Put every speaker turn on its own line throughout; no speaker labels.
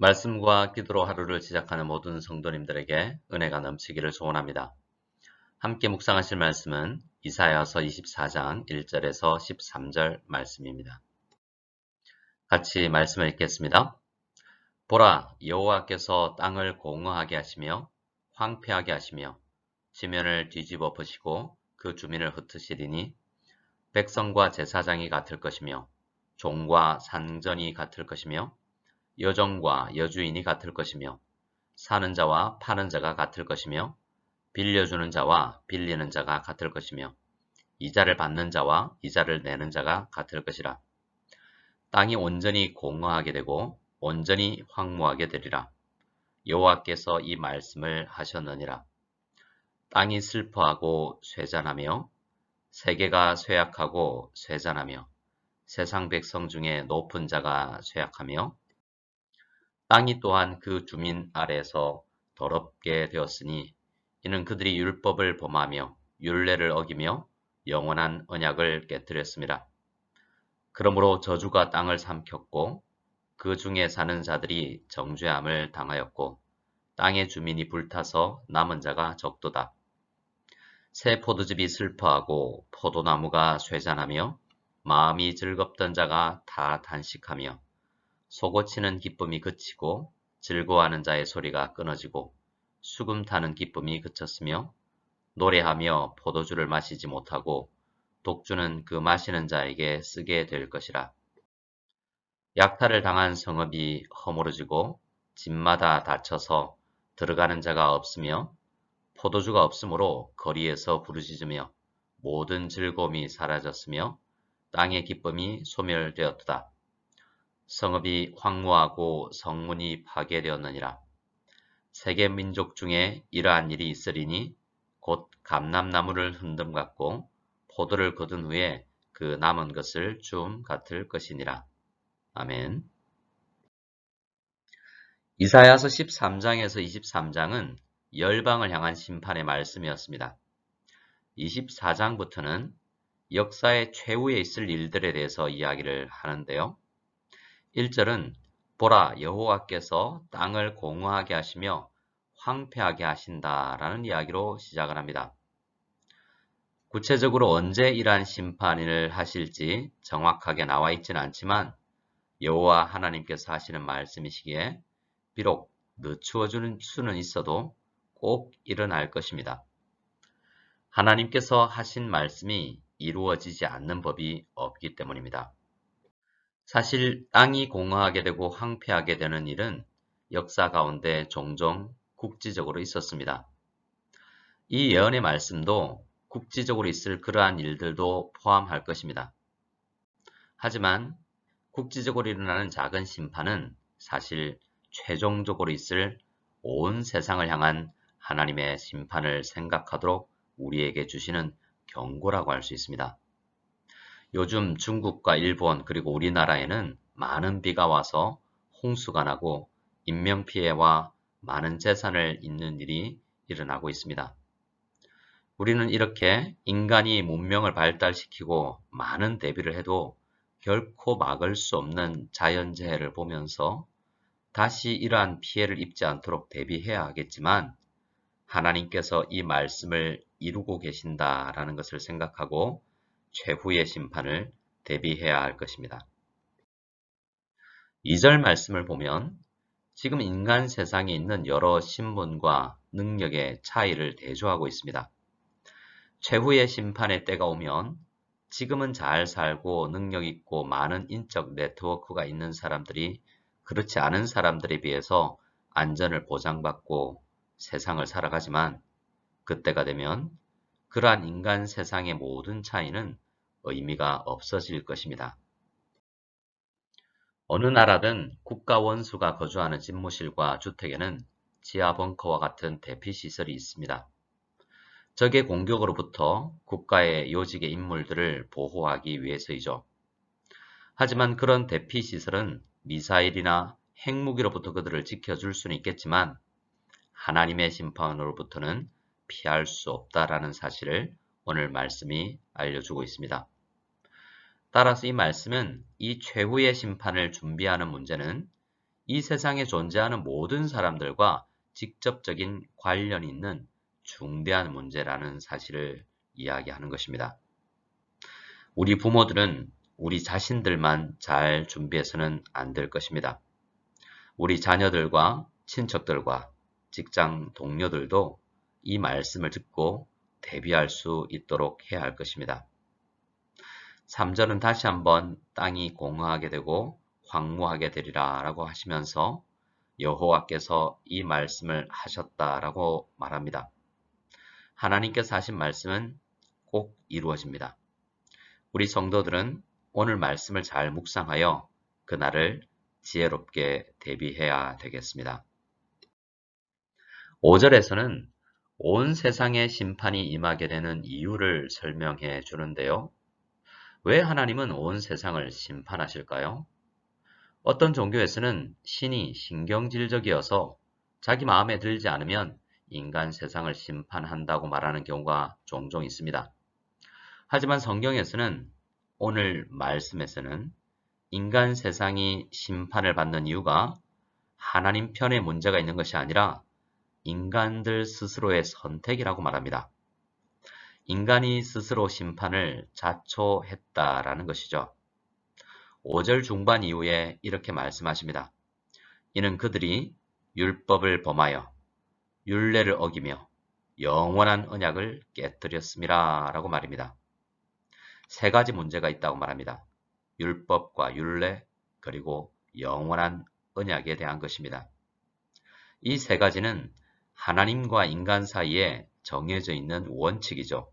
말씀과 기도로 하루를 시작하는 모든 성도님들에게 은혜가 넘치기를 소원합니다. 함께 묵상하실 말씀은 이사야서 24장 1절에서 13절 말씀입니다. 같이 말씀을 읽겠습니다. 보라 여호와께서 땅을 공허하게 하시며 황폐하게 하시며 지면을 뒤집어 버시고 그 주민을 흩으시리니 백성과 제사장이 같을 것이며 종과 산전이 같을 것이며 여종과 여주인이 같을 것이며 사는 자와 파는 자가 같을 것이며 빌려주는 자와 빌리는 자가 같을 것이며 이자를 받는 자와 이자를 내는 자가 같을 것이라. 땅이 온전히 공허하게 되고 온전히 황무하게 되리라. 여호와께서 이 말씀을 하셨느니라. 땅이 슬퍼하고 쇠잔하며 세계가 쇠약하고 쇠잔하며 세상 백성 중에 높은 자가 쇠약하며 땅이 또한 그 주민 아래서 더럽게 되었으니 이는 그들이 율법을 범하며 율례를 어기며 영원한 언약을 깨뜨렸습니다. 그러므로 저주가 땅을 삼켰고 그 중에 사는 자들이 정죄함을 당하였고 땅의 주민이 불타서 남은 자가 적도다. 새 포도즙이 슬퍼하고 포도나무가 쇠잔하며 마음이 즐겁던 자가 다 단식하며 속고치는 기쁨이 그치고 즐거워하는 자의 소리가 끊어지고 수금 타는 기쁨이 그쳤으며 노래하며 포도주를 마시지 못하고 독주는 그 마시는 자에게 쓰게 될 것이라. 약탈을 당한 성읍이 허물어지고 집마다 닫혀서 들어가는 자가 없으며 포도주가 없으므로 거리에서 부르짖으며 모든 즐거움이 사라졌으며 땅의 기쁨이 소멸되었다. 성읍이 황무하고 성문이 파괴되었느니라. 세계 민족 중에 이러한 일이 있으리니 곧 감람나무를 흔듦 같고 포도를 거둔 후에 그 남은 것을 줌 같을 것이니라. 아멘. 이사야서 13장에서 23장은 열방을 향한 심판의 말씀이었습니다. 24장부터는 역사의 최후에 있을 일들에 대해서 이야기를 하는데요. 1절은 보라 여호와께서 땅을 공허하게 하시며 황폐하게 하신다라는 이야기로 시작을 합니다. 구체적으로 언제 이러한 심판을 하실지 정확하게 나와 있지는 않지만 여호와 하나님께서 하시는 말씀이시기에 비록 늦추어주는 수는 있어도 꼭 일어날 것입니다. 하나님께서 하신 말씀이 이루어지지 않는 법이 없기 때문입니다. 사실 땅이 공허하게 되고 황폐하게 되는 일은 역사 가운데 종종 국지적으로 있었습니다. 이 예언의 말씀도 국지적으로 있을 그러한 일들도 포함할 것입니다. 하지만 국지적으로 일어나는 작은 심판은 사실 최종적으로 있을 온 세상을 향한 하나님의 심판을 생각하도록 우리에게 주시는 경고라고 할 수 있습니다. 요즘 중국과 일본 그리고 우리나라에는 많은 비가 와서 홍수가 나고 인명피해와 많은 재산을 잃는 일이 일어나고 있습니다. 우리는 이렇게 인간이 문명을 발달시키고 많은 대비를 해도 결코 막을 수 없는 자연재해를 보면서 다시 이러한 피해를 입지 않도록 대비해야 하겠지만 하나님께서 이 말씀을 이루고 계신다라는 것을 생각하고 최후의 심판을 대비해야 할 것입니다. 2절 말씀을 보면 지금 인간 세상에 있는 여러 신분과 능력의 차이를 대조하고 있습니다. 최후의 심판의 때가 오면 지금은 잘 살고 능력 있고 많은 인적 네트워크가 있는 사람들이 그렇지 않은 사람들에 비해서 안전을 보장받고 세상을 살아가지만 그때가 되면 그러한 인간 세상의 모든 차이는 의미가 없어질 것입니다. 어느 나라든 국가 원수가 거주하는 집무실과 주택에는 지하 벙커와 같은 대피 시설이 있습니다. 적의 공격으로부터 국가의 요직의 인물들을 보호하기 위해서이죠. 하지만 그런 대피 시설은 미사일이나 핵무기로부터 그들을 지켜줄 수는 있겠지만 하나님의 심판으로부터는 피할 수 없다라는 사실을 오늘 말씀이 알려주고 있습니다. 따라서 이 말씀은 이 최후의 심판을 준비하는 문제는 이 세상에 존재하는 모든 사람들과 직접적인 관련이 있는 중대한 문제라는 사실을 이야기하는 것입니다. 우리 부모들은 우리 자신들만 잘 준비해서는 안 될 것입니다. 우리 자녀들과 친척들과 직장 동료들도 이 말씀을 듣고 대비할 수 있도록 해야 할 것입니다. 3절은 다시 한번 땅이 공허하게 되고 황무하게 되리라 라고 하시면서 여호와께서 이 말씀을 하셨다라고 말합니다. 하나님께서 하신 말씀은 꼭 이루어집니다. 우리 성도들은 오늘 말씀을 잘 묵상하여 그날을 지혜롭게 대비해야 되겠습니다. 5절에서는 온 세상에 심판이 임하게 되는 이유를 설명해 주는데요. 왜 하나님은 온 세상을 심판하실까요? 어떤 종교에서는 신이 신경질적이어서 자기 마음에 들지 않으면 인간 세상을 심판한다고 말하는 경우가 종종 있습니다. 하지만 성경에서는 오늘 말씀에서는 인간 세상이 심판을 받는 이유가 하나님 편에 문제가 있는 것이 아니라 인간들 스스로의 선택이라고 말합니다. 인간이 스스로 심판을 자초했다라는 것이죠. 5절 중반 이후에 이렇게 말씀하십니다. 이는 그들이 율법을 범하여 율례를 어기며 영원한 언약을 깨뜨렸습니다. 라고 말입니다. 세 가지 문제가 있다고 말합니다. 율법과 율례 그리고 영원한 언약에 대한 것입니다. 이 세 가지는 하나님과 인간 사이에 정해져 있는 원칙이죠.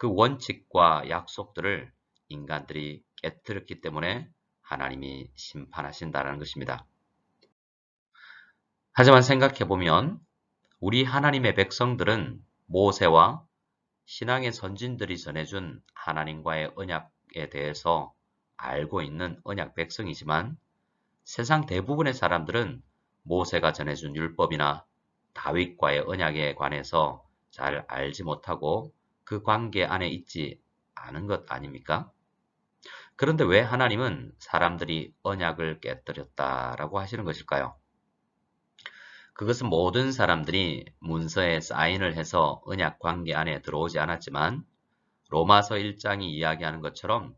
그 원칙과 약속들을 인간들이 깨뜨렸기 때문에 하나님이 심판하신다는 것입니다. 하지만 생각해보면 우리 하나님의 백성들은 모세와 신앙의 선진들이 전해준 하나님과의 언약에 대해서 알고 있는 언약 백성이지만 세상 대부분의 사람들은 모세가 전해준 율법이나 다윗과의 언약에 관해서 잘 알지 못하고 그 관계 안에 있지 않은 것 아닙니까? 그런데 왜 하나님은 사람들이 언약을 깨뜨렸다라고 하시는 것일까요? 그것은 모든 사람들이 문서에 사인을 해서 언약 관계 안에 들어오지 않았지만 로마서 1장이 이야기하는 것처럼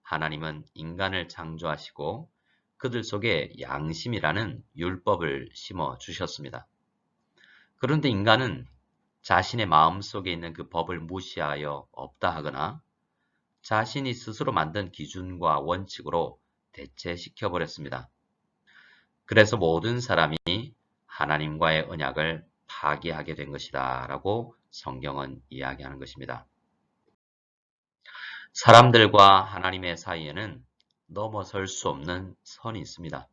하나님은 인간을 창조하시고 그들 속에 양심이라는 율법을 심어 주셨습니다. 그런데 인간은 자신의 마음 속에 있는 그 법을 무시하여 없다 하거나 자신이 스스로 만든 기준과 원칙으로 대체시켜 버렸습니다. 그래서 모든 사람이 하나님과의 언약을 파기하게 된 것이다 라고 성경은 이야기하는 것입니다. 사람들과 하나님의 사이에는 넘어설 수 없는 선이 있습니다.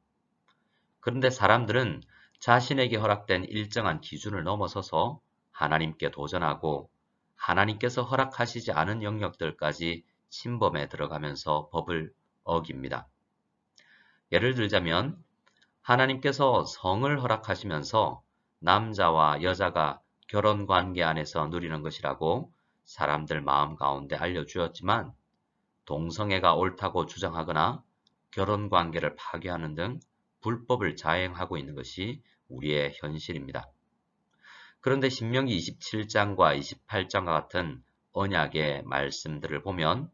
그런데 사람들은 자신에게 허락된 일정한 기준을 넘어서서 하나님께 도전하고 하나님께서 허락하시지 않은 영역들까지 침범에 들어가면서 법을 어깁니다. 예를 들자면 하나님께서 성을 허락하시면서 남자와 여자가 결혼 관계 안에서 누리는 것이라고 사람들 마음 가운데 알려주었지만 동성애가 옳다고 주장하거나 결혼 관계를 파괴하는 등 불법을 자행하고 있는 것이 우리의 현실입니다. 그런데 신명기 27장과 28장과 같은 언약의 말씀들을 보면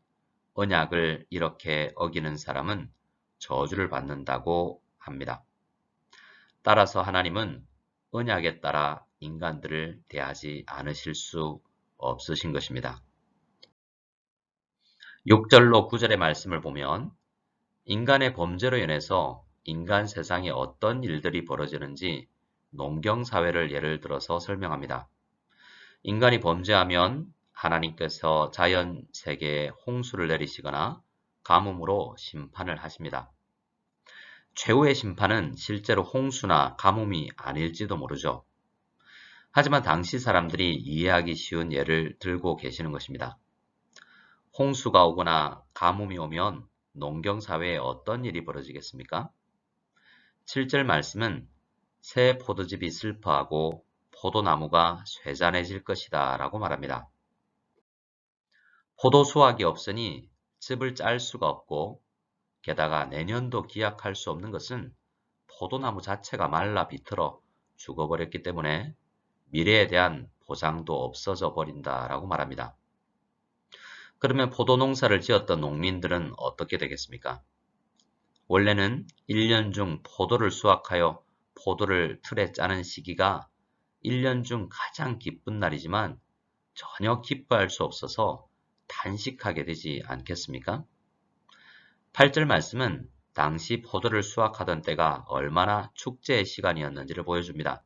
언약을 이렇게 어기는 사람은 저주를 받는다고 합니다. 따라서 하나님은 언약에 따라 인간들을 대하지 않으실 수 없으신 것입니다. 6절로 9절의 말씀을 보면 인간의 범죄로 인해서 인간 세상에 어떤 일들이 벌어지는지 농경사회를 예를 들어서 설명합니다. 인간이 범죄하면 하나님께서 자연 세계에 홍수를 내리시거나 가뭄으로 심판을 하십니다. 최후의 심판은 실제로 홍수나 가뭄이 아닐지도 모르죠. 하지만 당시 사람들이 이해하기 쉬운 예를 들고 계시는 것입니다. 홍수가 오거나 가뭄이 오면 농경사회에 어떤 일이 벌어지겠습니까? 7절 말씀은 새 포도즙이 슬퍼하고 포도나무가 쇠잔해질 것이다 라고 말합니다. 포도 수확이 없으니 즙을 짤 수가 없고 게다가 내년도 기약할 수 없는 것은 포도나무 자체가 말라 비틀어 죽어버렸기 때문에 미래에 대한 보장도 없어져 버린다 라고 말합니다. 그러면 포도 농사를 지었던 농민들은 어떻게 되겠습니까? 원래는 1년 중 포도를 수확하여 포도를 틀에 짜는 시기가 1년 중 가장 기쁜 날이지만 전혀 기뻐할 수 없어서 단식하게 되지 않겠습니까? 8절 말씀은 당시 포도를 수확하던 때가 얼마나 축제의 시간이었는지를 보여줍니다.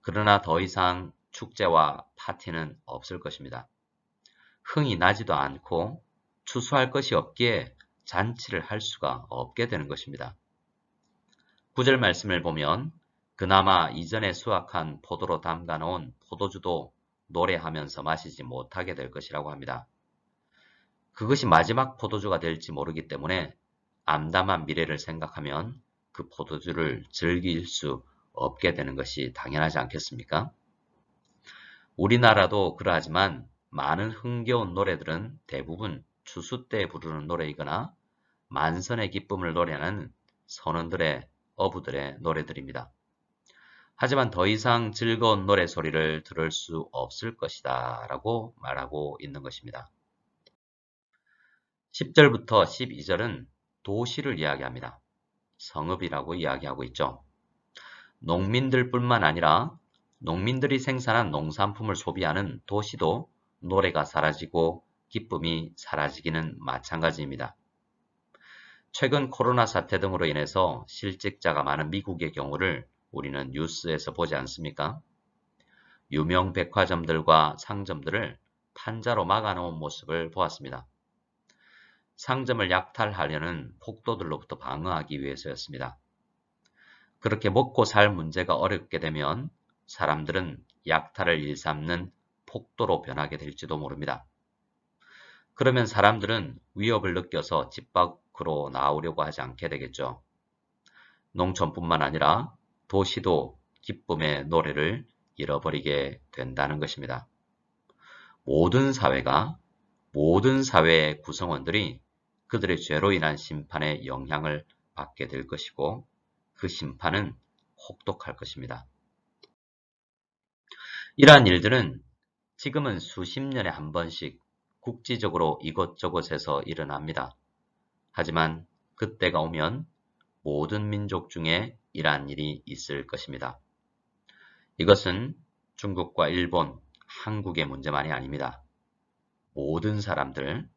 그러나 더 이상 축제와 파티는 없을 것입니다. 흥이 나지도 않고 추수할 것이 없기에 잔치를 할 수가 없게 되는 것입니다. 9절 말씀을 보면 그나마 이전에 수확한 포도로 담가 놓은 포도주도 노래하면서 마시지 못하게 될 것이라고 합니다. 그것이 마지막 포도주가 될지 모르기 때문에 암담한 미래를 생각하면 그 포도주를 즐길 수 없게 되는 것이 당연하지 않겠습니까? 우리나라도 그러하지만 많은 흥겨운 노래들은 대부분 추수 때 부르는 노래이거나 만선의 기쁨을 노래하는 선원들의 어부들의 노래들입니다. 하지만 더 이상 즐거운 노래 소리를 들을 수 없을 것이다 라고 말하고 있는 것입니다. 10절부터 12절은 도시를 이야기합니다. 성읍이라고 이야기하고 있죠. 농민들 뿐만 아니라 농민들이 생산한 농산품을 소비하는 도시도 노래가 사라지고 기쁨이 사라지기는 마찬가지입니다. 최근 코로나 사태 등으로 인해서 실직자가 많은 미국의 경우를 우리는 뉴스에서 보지 않습니까? 유명 백화점들과 상점들을 판자로 막아놓은 모습을 보았습니다. 상점을 약탈하려는 폭도들로부터 방어하기 위해서였습니다. 그렇게 먹고 살 문제가 어렵게 되면 사람들은 약탈을 일삼는 폭도로 변하게 될지도 모릅니다. 그러면 사람들은 위협을 느껴서 집 밖 으로 나오려고 하지 않게 되겠죠. 농촌뿐만 아니라 도시도 기쁨의 노래를 잃어버리게 된다는 것입니다. 모든 사회가 모든 사회의 구성원들이 그들의 죄로 인한 심판의 영향을 받게 될 것이고 그 심판은 혹독할 것입니다. 이러한 일들은 지금은 수십 년에 한 번씩 국지적으로 이곳저곳에서 일어납니다. 하지만 그때가 오면 모든 민족 중에 이러한 일이 있을 것입니다. 이것은 중국과 일본, 한국의 문제만이 아닙니다. 모든 사람들,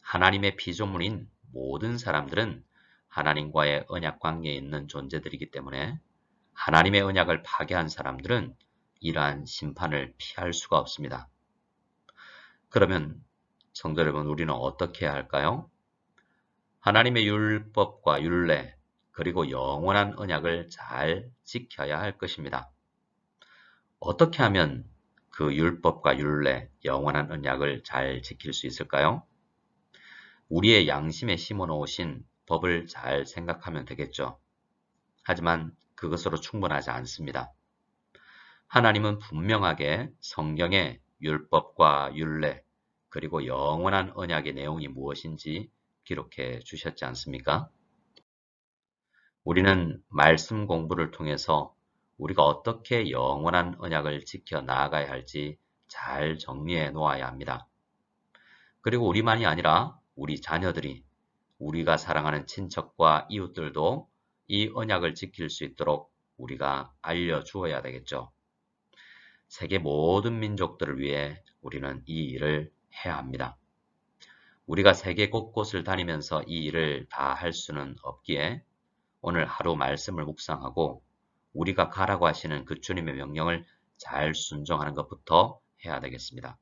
하나님의 피조물인 모든 사람들은 하나님과의 언약 관계에 있는 존재들이기 때문에 하나님의 언약을 파괴한 사람들은 이러한 심판을 피할 수가 없습니다. 그러면 성도 여러분 우리는 어떻게 해야 할까요? 하나님의 율법과 율례 그리고 영원한 언약을 잘 지켜야 할 것입니다. 어떻게 하면 그 율법과 율례, 영원한 언약을 잘 지킬 수 있을까요? 우리의 양심에 심어 놓으신 법을 잘 생각하면 되겠죠. 하지만 그것으로 충분하지 않습니다. 하나님은 분명하게 성경의 율법과 율례 그리고 영원한 언약의 내용이 무엇인지 기록해 주셨지 않습니까? 우리는 말씀 공부를 통해서 우리가 어떻게 영원한 언약을 지켜 나아가야 할지 잘 정리해 놓아야 합니다. 그리고 우리만이 아니라 우리 자녀들이 우리가 사랑하는 친척과 이웃들도 이 언약을 지킬 수 있도록 우리가 알려주어야 되겠죠. 세계 모든 민족들을 위해 우리는 이 일을 해야 합니다. 우리가 세계 곳곳을 다니면서 이 일을 다 할 수는 없기에 오늘 하루 말씀을 묵상하고 우리가 가라고 하시는 그 주님의 명령을 잘 순종하는 것부터 해야 되겠습니다.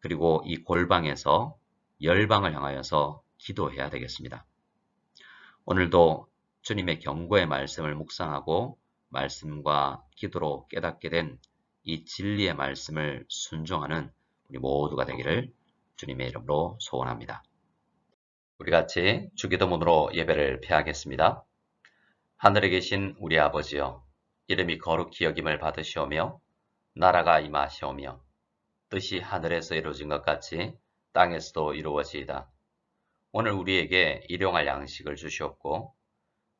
그리고 이 골방에서 열방을 향하여서 기도해야 되겠습니다. 오늘도 주님의 경고의 말씀을 묵상하고 말씀과 기도로 깨닫게 된 이 진리의 말씀을 순종하는 우리 모두가 되기를 주님의 이름으로 소원합니다. 우리 같이 주기도문으로 예배를 폐하겠습니다. 하늘에 계신 우리 아버지여 이름이 거룩히 여김을 받으시오며 나라가 임하시오며 뜻이 하늘에서 이루어진 것 같이 땅에서도 이루어지이다. 오늘 우리에게 일용할 양식을 주시옵고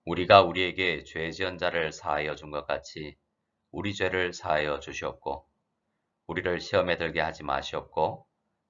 우리가 우리에게 죄 지은 자를 사하여 준 것 같이 우리 죄를 사하여 주시옵고 우리를 시험에 들게 하지 마시옵고